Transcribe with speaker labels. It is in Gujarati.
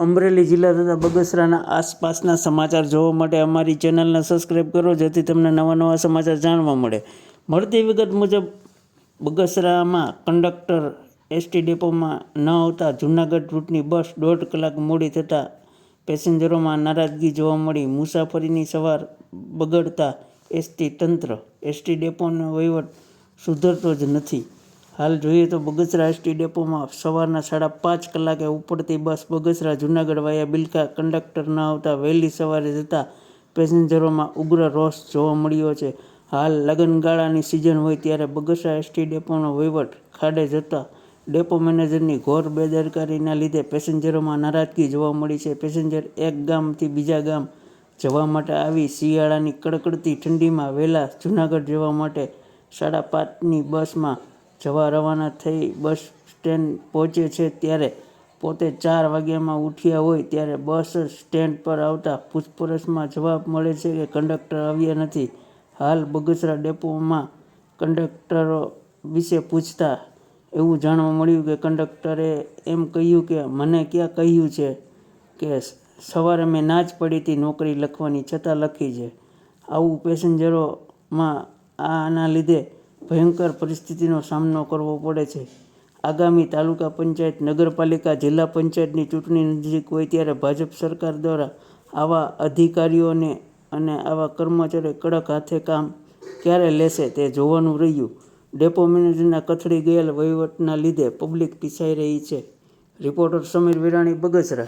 Speaker 1: અમરેલી જિલ્લા તથા બગસરાના આસપાસના સમાચાર જોવા માટે અમારી ચેનલને સબસ્ક્રાઈબ કરો, જેથી તમને નવા નવા સમાચાર જાણવા મળે. મળતી વિગત મુજબ, બગસરામાં કંડક્ટર એસટી ડેપોમાં ન આવતા જૂનાગઢ રૂટની બસ દોઢ કલાક મોડી થતાં પેસેન્જરોમાં નારાજગી જોવા મળી. મુસાફરીની સવાર બગડતા એસટી તંત્ર, એસટી ડેપોનો વહીવટ સુધરતો જ નથી. હાલ જોઈએ તો બગસરા એસટી ડેપોમાં સવારના સાડા પાંચ કલાકે ઉપડતી bus Bagasara, Junagadh via Bilkha conductor ન આવતા વહેલી સવારે જતા પેસેન્જરોમાં ઉગ્ર રોષ જોવા મળ્યો છે. હાલ લગનગાળાની સિઝન હોય ત્યારે બગસરા એસટી ડેપોનો વહીવટ ખાડે જતા ડેપો મેનેજરની ઘોર બેદરકારીના લીધે પેસેન્જરોમાં નારાજગી જોવા મળી છે. પેસેન્જર એક ગામથી બીજા ગામ જવા માટે આવી શિયાળાની કડકડતી ઠંડીમાં વહેલા જૂનાગઢ જવા માટે સાડા પાંચની બસમાં જવા રવાના થઈ બસ સ્ટેન્ડ પહોંચે છે ત્યારે પોતે ચાર વાગ્યામાં ઉઠ્યા હોય ત્યારે બસ સ્ટેન્ડ પર આવતા પૂછપરછમાં જવાબ મળે છે કે કંડક્ટર આવ્યા નથી. હાલ બગસરા ડેપોમાં કંડક્ટરો વિશે પૂછતા એવું જાણવા મળ્યું કે કંડક્ટરે એમ કહ્યું કે મને ક્યાં કહ્યું છે કે સવારે મેં ના જ પડી હતી નોકરી લખવાની, છતાં લખી છે. આવું પેસેન્જરોમાં આના લીધે ભયંકર પરિસ્થિતિનો સામનો કરવો પડે છે. આગામી તાલુકા પંચાયત, નગરપાલિકા, જિલ્લા પંચાયતની ચૂંટણી નજીક હોય ત્યારે ભાજપ સરકાર દ્વારા આવા અધિકારીઓને અને આવા કર્મચારીઓ કડક હાથે કામ ક્યારે લેશે તે જોવાનું રહ્યું. ડેપો મેનેજરના કથળી ગયેલ વહીવટના લીધે પબ્લિક પીસાઈ રહી છે. રિપોર્ટર સમીર વિરાણી, બગસરા.